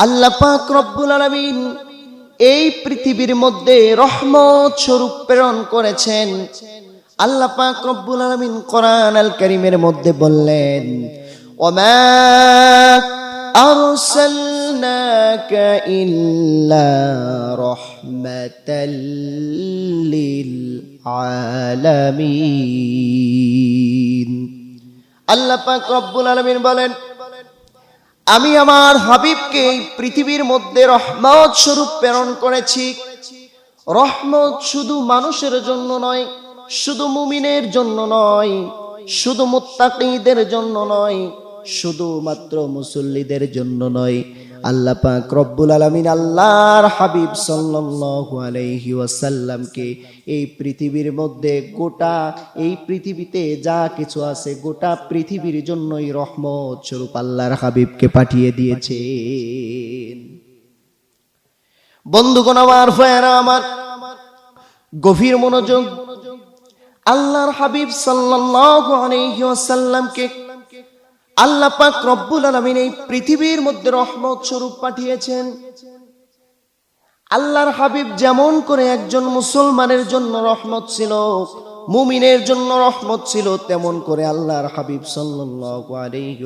আল্লাহ পাক রব্বুল আলামিন এই পৃথিবীর মধ্যে রহমত স্বরূপ প্রেরণ করেছেন আল্লাহ পাক রব্বুল আলামিন কোরআন আল কারীমের মধ্যে বললেন ওমা أرسلناك إلا رحمة للعالمين আল্লাহ পাক রব্বুল আলামিন বলেন আমি আমার হাবিবকে এই পৃথিবীর মধ্যে রহমত স্বরূপ প্রেরণ করেছি। রহমত শুধু মানুষের জন্য নয়, শুধু মুমিনের জন্য নয়, শুধু মুত্তাকিদের জন্য নয়, শুধুমাত্র মুসল্লিদের জন্য নয়। আল্লাহ পাক রব্বুল আলামিন আল্লাহর হাবিব সাল্লাল্লাহু আলাইহি ওয়াসাল্লামকে এই পৃথিবীর মধ্যে গোটা, এই পৃথিবীতে যা কিছু আছে গোটা পৃথিবীর জন্যই রহমত স্বরূপ আল্লাহর হাবিবকে পাঠিয়ে দিয়েছেন। বন্ধুগণ আমার ভয়েরা আমার, গভীর মনোযোগ, আল্লাহর হাবিব সাল্লাল্লাহু আলাইহি ওয়াসাল্লামকে আল্লাহ পাক রব্বুল আলামিন এই পৃথিবীর মধ্যে রহমত স্বরূপ পাঠিয়েছেন। আল্লাহর হাবিব যেমন করে একজন মুসলমানের জন্য রহমত ছিল, মুমিনের জন্য রহমত ছিল, তেমন করে আল্লাহর হাবিব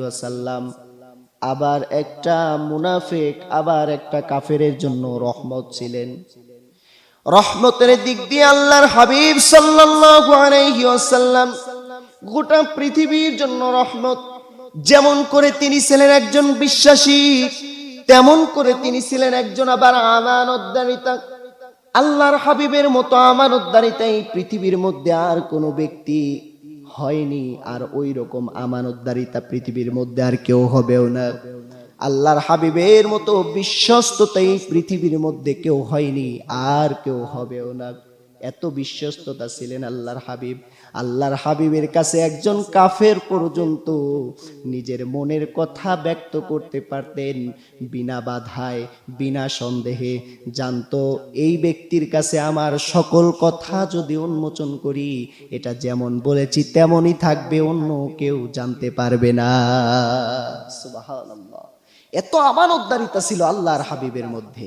ওয়াসাল্লাম আবার একটা মুনাফিক, আবার একটা কাফেরের জন্য রহমত ছিলেন। রহমতের দিক দিয়ে আল্লাহর হাবিব আলাইহি গোটা পৃথিবীর জন্য রহমত যেমন করে তিনি ছিলেন একজন বিশ্বাসী, তেমন করে তিনি ছিলেন একজন আবার আমান আমানতদারিতা। আল্লাহর হাবিবের মতো আমানতদারিতা এই পৃথিবীর মধ্যে আর কোনো ব্যক্তি হয়নি, আর ওই রকম আমানতদারিতা পৃথিবীর মধ্যে আর কেউ হবেও না। আল্লাহর হাবিবের মতো বিশ্বস্ততা এই পৃথিবীর মধ্যে কেউ হয়নি, আর কেউ হবেও না। এত বিশ্বস্ততা ছিলেন আল্লাহর হাবিব। আল্লাহর হাবিবের কাছে একজন কাফের পর্যন্ত নিজের মনের কথা ব্যক্ত করতে পারতেন, বিনা বাধায়, বিনা সন্দেহে। জানতো, এই ব্যক্তির কাছে আমার সকল কথা যদি উন্মোচন করি, এটা যেমন বলেছি তেমনই থাকবে, অন্য কেউ জানতে পারবে না। এত আমানতদারিতা ছিল আল্লাহর হাবিবের মধ্যে।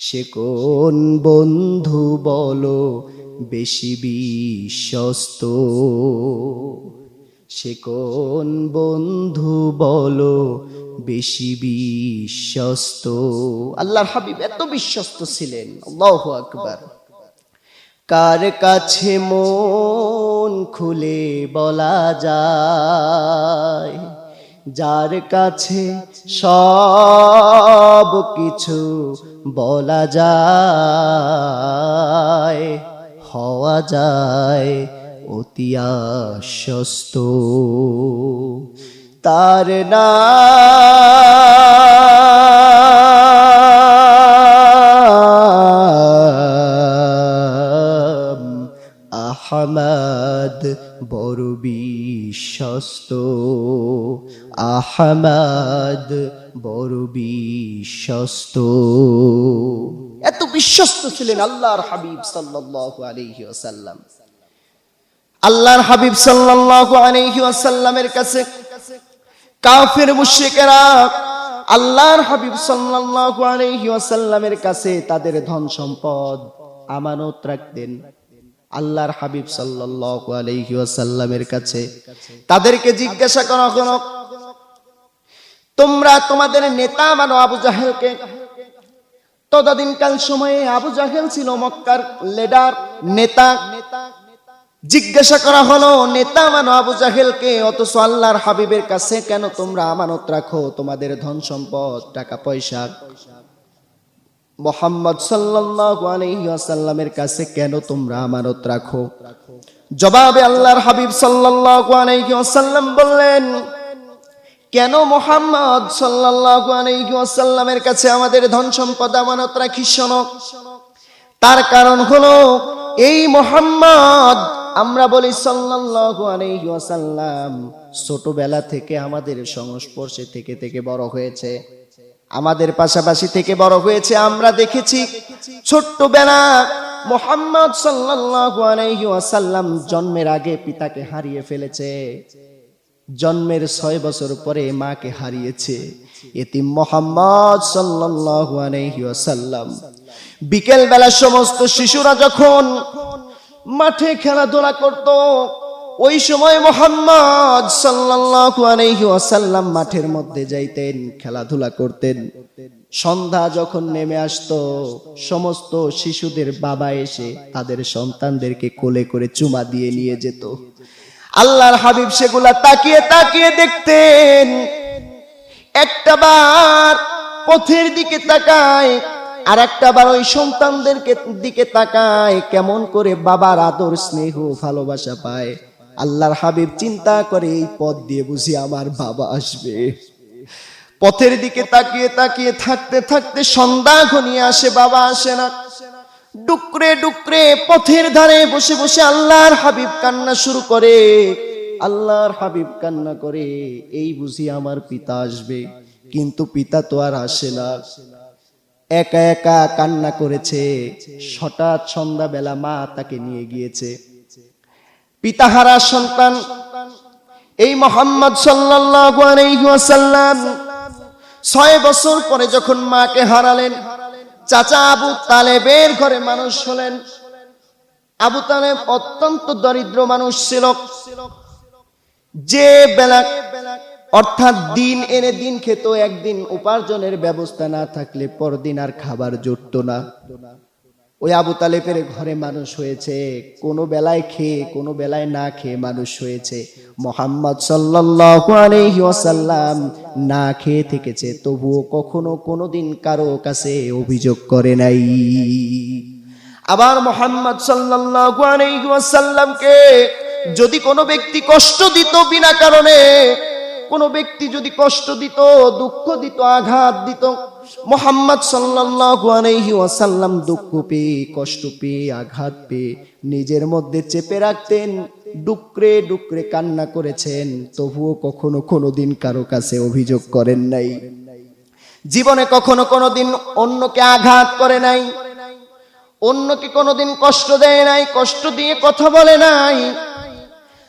সে কোন বন্ধু বলো বেশি বিশ্বস্ত? সে কোন বন্ধু বলো বেশি বিশ্বস্ত? আল্লাহর হাবিব এত বিশ্বস্ত ছিলেন, আল্লাহ আকবার। কার কাছে মন খুলে বলা যায়? যার কাছে সব কিছু বলা যায়, হওয়া যায় অতি আশ্বস্ত। তার নাম আহমদ বড় বিশ্বস্ত। আহমদ বড় বিশ্বস্ত। এত বিশ্বস্ত ছিলেন আল্লাহর হাবিব সাল্লাল্লাহু আলাইহি ওয়াসাল্লাম। আল্লাহর হাবিব সাল্লাল্লাহু আলাইহি ওয়াসাল্লামের কাছে কাফের মুশরিকেরা আল্লাহর হাবিব সাল্লাল্লাহু আলাইহি ওয়াসাল্লামের কাছে তাদের ধন সম্পদ, আমানত রাখতেন। আল্লাহর হাবিব সাল্লাল্লাহু আলাইহি ওয়াসাল্লামের কাছে তাদেরকে জিজ্ঞাসা করা হলো তোমরা তোমাদের নেতা মানো আবু জাহেলকে। তদাদিনকাল সময়ে আবু জাহেল ছিল মক্কার লিডার, নেতা। জিজ্ঞাসা করা হলো, নেতা মানো আবু জাহেলকে, অথচ আল্লাহর হাবিবের কাছে কেন তোমরা আমানত রাখো? তোমাদের ধন সম্পদ, টাকা পয়সা। মোহাম্মদ সাল্লাল্লাহু কাছে কেন তোমরা আমানত রাখো? জবাবে আল্লাহর হাবিব সাল্লাল্লাহু বললেন কেন মোহাম্মদ সাল্লাল্লাহু আলাইহি কাছে আমাদের ধন সম্পদ আমানত রাখি শোনো? তার কারণ হলো, এই মোহাম্মদ, আমরা বলি সাল্লাল্লাহু ছোটবেলা থেকে আমাদের সংস্পর্শে থেকে থেকে বড় হয়েছে। আমাদের পাশাপাশি থেকে বড় হয়েছে, আমরা দেখেছি ছোট্টবেলা মোহাম্মদ সাল্লাল্লাহু আলাইহি জন্মের আগে পিতাকে হারিয়ে ফেলেছে। জন্মের ছয় বছর পরে মাকে হারিয়েছে এতিম মোহাম্মদ আলাইহি বিকেল বেলা সমস্ত শিশুরা যখন মাঠে খেলাধুলা করত, ওই সময় মোহাম্মদ ওয়াসাল্লাম মাঠের মধ্যে যাইতেন, খেলাধুলা করতেন। সন্ধ্যা যখন নেমে আসতো, সমস্ত শিশুদের বাবা এসে তাদের সন্তানদেরকে কোলে করে চুমা দিয়ে নিয়ে যেত। আল্লাহর হাবিব সেগুলা তাকিয়ে তাকিয়ে দেখতেন। একটা বার পথের দিকে তাকায় আর একটা বার ওই সন্তানদেরকে দিকে তাকায়, কেমন করে বাবার আদর, স্নেহ, ভালোবাসা পায়। আল্লাহর হাবিব চিন্তা করে, এই পথ দিয়ে বুঝি আমার বাবা আসবে। পথের দিকে তাকিয়ে তাকিয়ে থাকতে থাকতে সন্ধ্যা ঘনিয়ে আসে, বাবা আসে না। ডুকরে ডুকরে পথের ধারে বসে বসে আল্লাহর হাবিব কান্না শুরু করে। আল্লাহর হাবিব কান্না করে, এই বুঝি আমার পিতা আসবে। কিন্তু পিতা তো আর আসে না। একা একা কান্না করেছে। হঠাৎ সন্ধ্যাবেলা মা তাকে নিয়ে গিয়েছে। পিতাহারা সন্তান, এই মোহাম্মদ আলাইহি ছয় বছর পরে যখন মাকে হারালেন চাচা আবু তালেবের ঘরে মানুষ হলেন। আবু তালেব অত্যন্ত দরিদ্র মানুষ ছিল। যে বেলা, অর্থাৎ দিন এনে দিন খেত, একদিন উপার্জনের ব্যবস্থা না থাকলে পরদিন আর খাবার জুটত না। ওই আবু তালেবের ঘরে মানুষ হয়েছে, কোনো বেলায় খেয়ে, কোনো বেলায় না খেয়ে মানুষ হয়েছে। মোহাম্মদ সাল্লাল্লাহু না খেয়ে থেকেছে, তবুও কখনো কোনোদিন কারও কাছে অভিযোগ করে নাই। আবার মোহাম্মদ সাল্লাল্লাহু আলাইহি যদি কোনো ব্যক্তি কষ্ট দিত বিনা কারণে কোন ব্যক্তি যদি কষ্ট দিত, দুঃখ দিত, আঘাত দিত, মোহাম্মদ ওয়াসাল্লাম দুঃখ পেয়ে, কষ্ট পেয়ে, আঘাত পেয়ে নিজের মধ্যে চেপে রাখতেন, ডুকরে ডুকরে কান্না করেছেন, তবুও কখনো কোনোদিন কারও কাছে অভিযোগ করেন নাই। জীবনে কখনো কোনোদিন অন্যকে আঘাত করে নাই, অন্যকে কোনোদিন কষ্ট দেয় নাই, কষ্ট দিয়ে কথা বলে নাই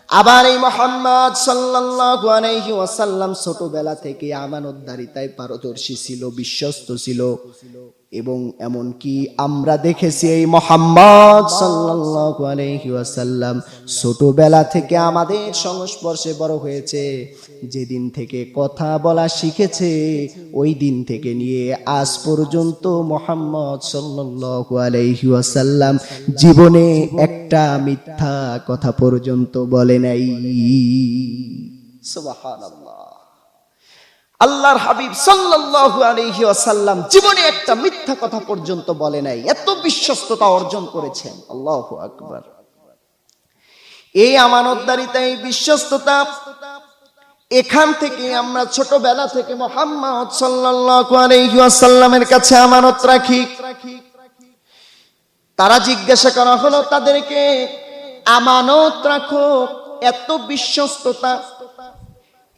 আবার এই মোহাম্মদ সাল্লাল্লাহু ছোটবেলা থেকে আমানতদারিতায় পারদর্শী ছিল বিশ্বস্ত ছিল। এবং এমন কি আমরা দেখেছি এই মোহাম্মদ সাল্লাল্লাহু আলাইহি ওয়াসাল্লাম ছোটবেলা থেকে আমাদের সংস্পর্শে বড় হয়েছে। যেদিন থেকে কথা বলা শিখেছে, ওই দিন থেকে নিয়ে আজ পর্যন্ত মোহাম্মদ সাল্লাল্লাহু আলাইহি ওয়াসাল্লাম জীবনে একটা মিথ্যা কথা পর্যন্ত বলে নাই। সুবহানাল্লাহ। আল্লাহর হাবিব সাল্লাল্লাহু আলাইহি ওয়াসাল্লাম জীবনে একটা মিথ্যা কথা পর্যন্ত বলে নাই, এত বিশ্বস্ততা অর্জন করেছেন। আল্লাহু আকবার। এই আমানতদারিতা এই বিশ্বস্ততা, এখান থেকে আমরা ছোটবেলা থেকে মোহাম্মদ সাল্লাল্লাহু আলাইহি ওয়াসাল্লামের কাছে আমানত রাখি। তারা জিজ্ঞাসা করা হলো, তাদেরকে আমানত রাখো, এত বিশ্বস্ততা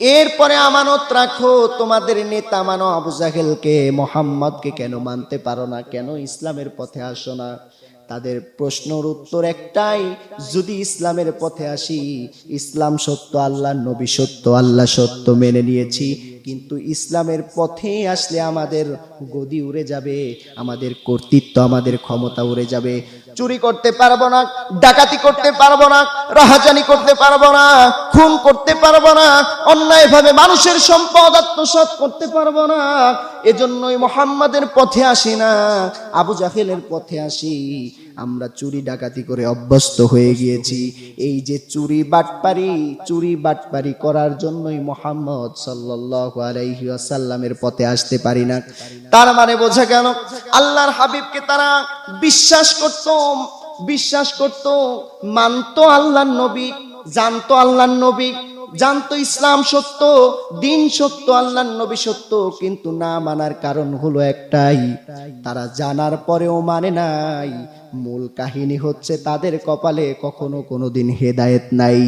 এরপরে আমানত রাখো, তোমাদের নেতা মানো আবু জাহেলকে, মোহাম্মদকে কেন মানতে পারো না? কেন ইসলামের পথে আসো না? তাদের প্রশ্নর উত্তর একটাই, যদি ইসলামের পথে আসি, ইসলাম সত্য আল্লাহ নবী সত্য, আল্লাহ সত্য মেনে নিয়েছি কিন্তু ইসলামের পথে আসলে আমাদের গদি উড়ে যাবে, আমাদের কর্তৃত্ব, আমাদের ক্ষমতা উড়ে যাবে। চুরি করতে পারব না, ডাকাতি করতে পারব না, রাহাজানি করতে পারব না, খুন করতে পারব না, অন্যায়ভাবে মানুষের সম্পদ আত্মসাৎ করতে পারব না, এজন্যই মোহাম্মদের পথে আসি না, আবু জাহেলের পথে আসি। আমরা চুরি ডাকাতি করে অভ্যস্ত হয়ে গিয়েছি। এই যে চুরি বাটপারি চুরি বাটপারি করার জন্যই মোহাম্মদ সাল্লাল্লাহু আলাইহি ওয়াসাল্লামের পথে আসতে পারি না। তার মানে বোঝা গেল, আল্লাহর হাবিবকে তারা বিশ্বাস করত বিশ্বাস করত, মানতো আল্লাহর নবী, জানতো আল্লাহর নবী জানতো ইসলাম সত্য, দিন সত্য আল্লাহ নবী সত্য, কিন্তু না মানার কারণ হলো একটাই। তারা জানার পরেও মানে নাই। মূল কাহিনী হচ্ছে তাদের কপালে কখনো কোনো দিন হেদায়েত নাই।